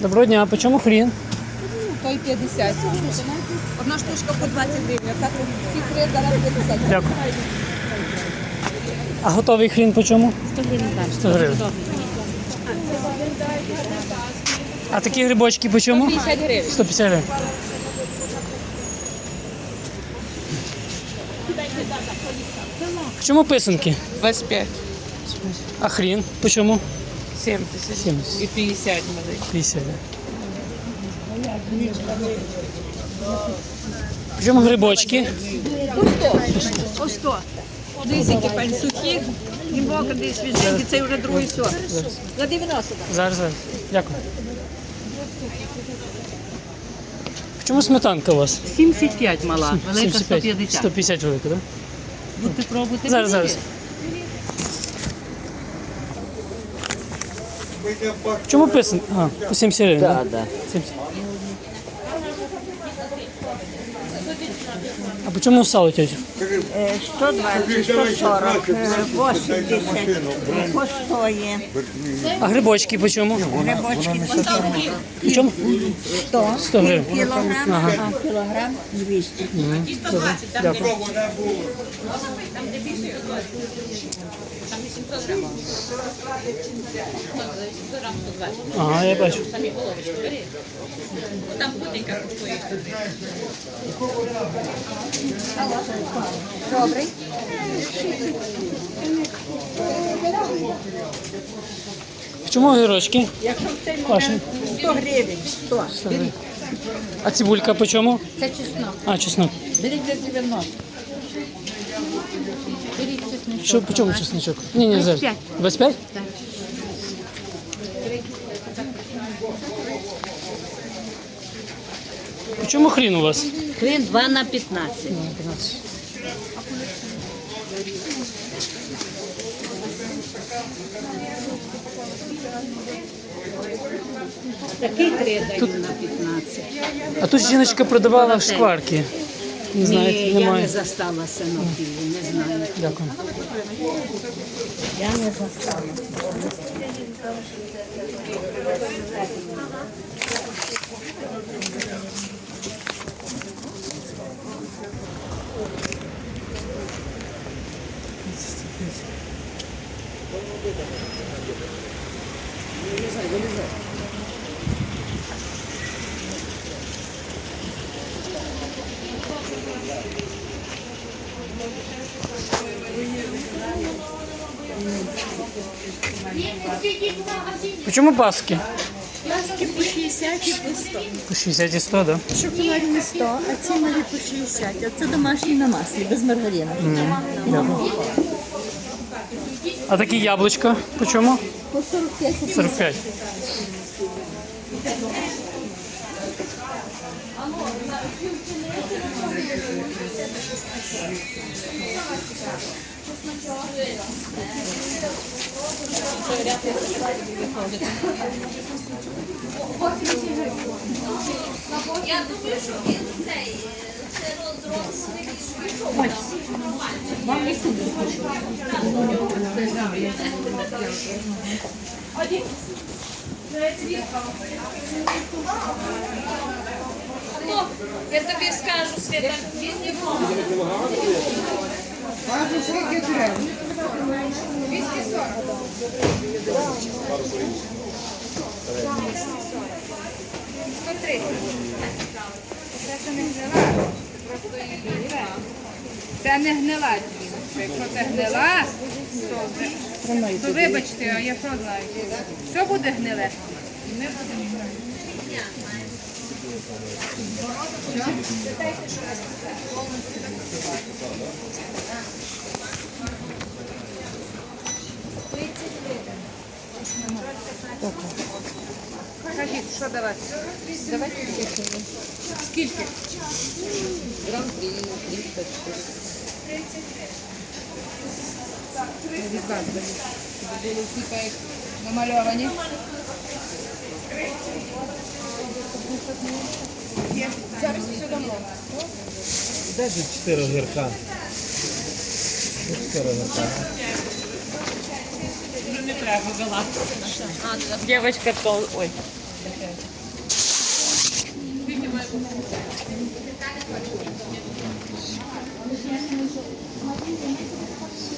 Доброго дня, а по чому хрін? Той 50. Одна штучка по 20 гривень, а так всі три зараз 50. Дякую. А готовий хрін по чому? 100 гривень 100 гривень. А такі грибочки по чому? 50 гривень. 150 гривень. По чому писанки? 25. А хрін по чому? 70. 70. І 50 малий. 50. По чому грибочки? По 100. Дивіться, які пані сухі, і мокрі, і свіженькі, це вже другий сорт. За 90. Зараз, зараз. Дякую. Чому сметанка у вас? 75 мала, велика 75. 150. 150 велика, так? Будете пробувати? Зараз, зараз. Чому писано? А, по 70 гривень, так? Да, 70. А по чому сало, тетя? 120, 140, е, 80, по 100 є. А грибочки по чому? Грибочки по 100. По чому? 100. 100 гривень. Кілограм, Ага. а кілограм 200. Дякую. Ага, я бачу. Добрий. В чому огірочки? Якщо в цей момент 100 гривень, 100. 100. А цибулька по чому? Це чеснок. А, чеснок. Беріть за 90. Беріть чесничок. Що, по чому чесночок? Ні, ні, зараз. 25. 25? Так. Чому хрін у вас? Хрін 2 на 15. Такий 3 даю на 15. А тут жіночка продавала шкварки. Не знаєте, Ні, я немає. не застала синопію, не знаю. Дякую. Я не застала. По чому паски? Маски по 60 і по 100. По 60 і 100, да? Шоколадні 100, а ці малі по 60. А це домашні на маслі, без маргарину. Дякую. А такі яблучка по чому? По 45. 45. Я думаю, що він цей це розроблений. Ну, я тобі скажу, Свята, він не може. Це не гнила, Це не гнила дівчинка. Якщо це гнила, то, то вибачте, а я що знаю. Що буде гниле? Ми будемо гниле. Кажіть, що давати? Давайте скільки? Скільки? Грам 300 Від вас беріть. Щоб були всі так як намальовані. Є. Зараз все дамо. Де тут чотири огірка? Чотири вела. Дівчинка то, ой, Thank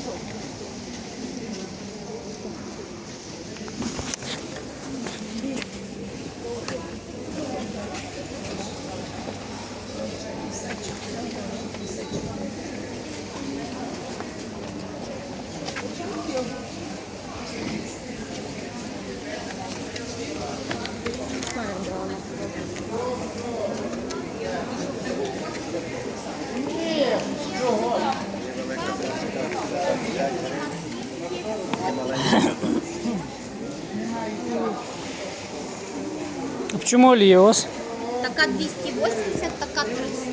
чому олія у вас? Така 280, така 300.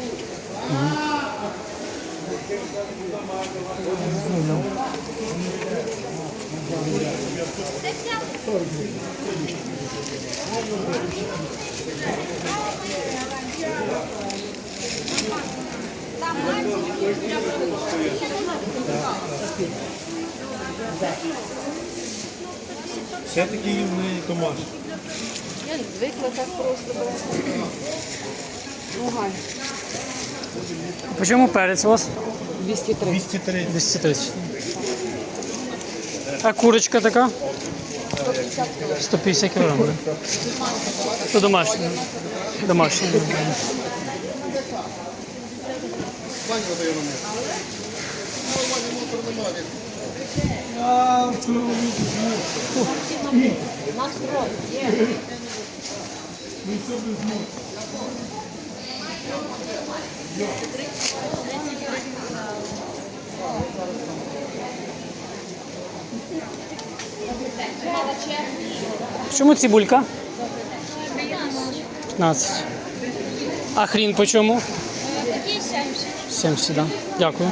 Все-таки юний Томаш. Звикла так просто. А чому перець у вас? 203. 230. А курочка така? 150 кг. Це домашня. Домашня. Чому цибулька? 15. А хрін по чому? 70, да. Дякую.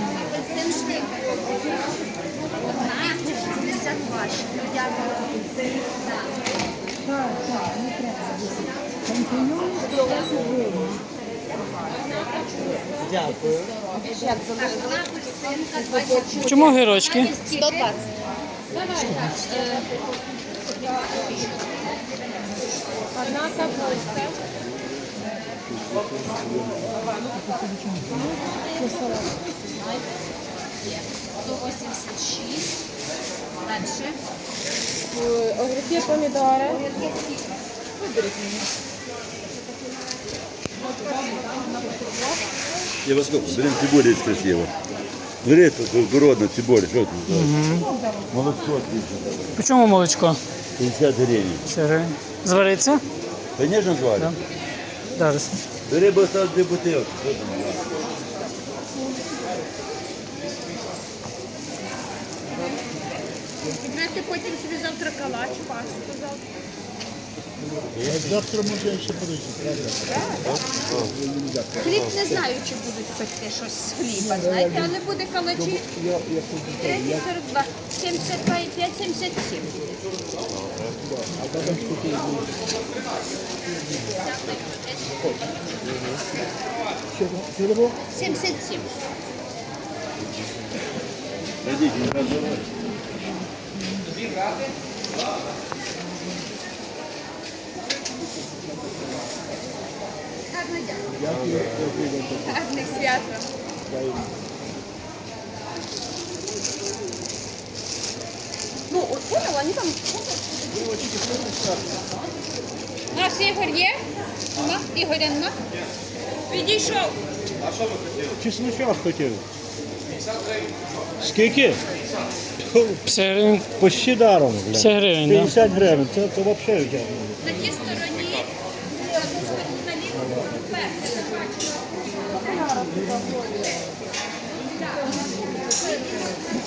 Чому огірочки? 120. Дальше. Огірки, помідори. Я вас слухаю, блин, цибуля красиво. Бери тут городна цибуля, що тут? Молодко отлично. По чому молочко? 50 гривень. 50 гривень. Звариться? Конечно, звали. Да. Зараз. Бери, дві бутилки. Що там? Візьмете потім собі завтра калач, пасту завтра. Завтра може ще подивитися. Хліб не знаю, чи будуть пекти щось з хліба, знаєте, але буде калачі. 30, 42, 72 і 5, 77. Сімдесят сім. Найдіть, не називай. Гарно дякую. Гарних свято. Ну, от поняла, вони там Наш Ігор є? Нема? Ігоря нема? Підійшов. А що ви хотіли? Чесночок хотів. Скільки? 50 гривень. Почти даром. 50 гривень, 50 гривень, це, це взагалі на тій стороні.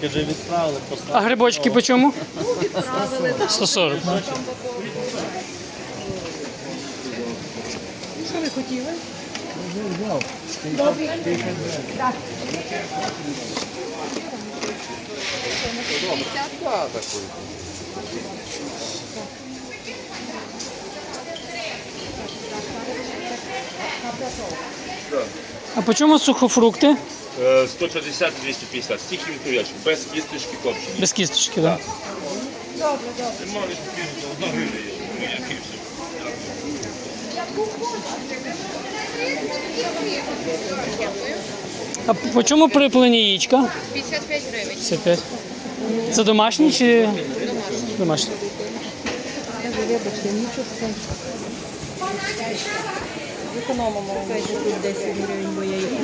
Каже, відправили, поставили. А грибочки по чому? 140. Що ви хотіли? А по чому сухофрукти? 160-250, тільки від курячок, без кісточки копчені. Без кісточки, так? Да? Одна гривня є. Ну, як і все. А по чому приплені яєчка? 55 гривень. 55. Це домашні чи? Домашні.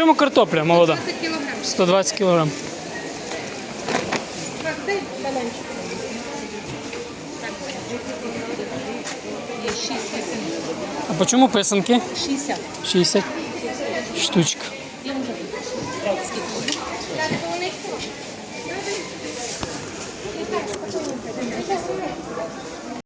чому картопля молода? 120 кілограм. 120 кілограм. А по чому писанки? 60. 60 штучка.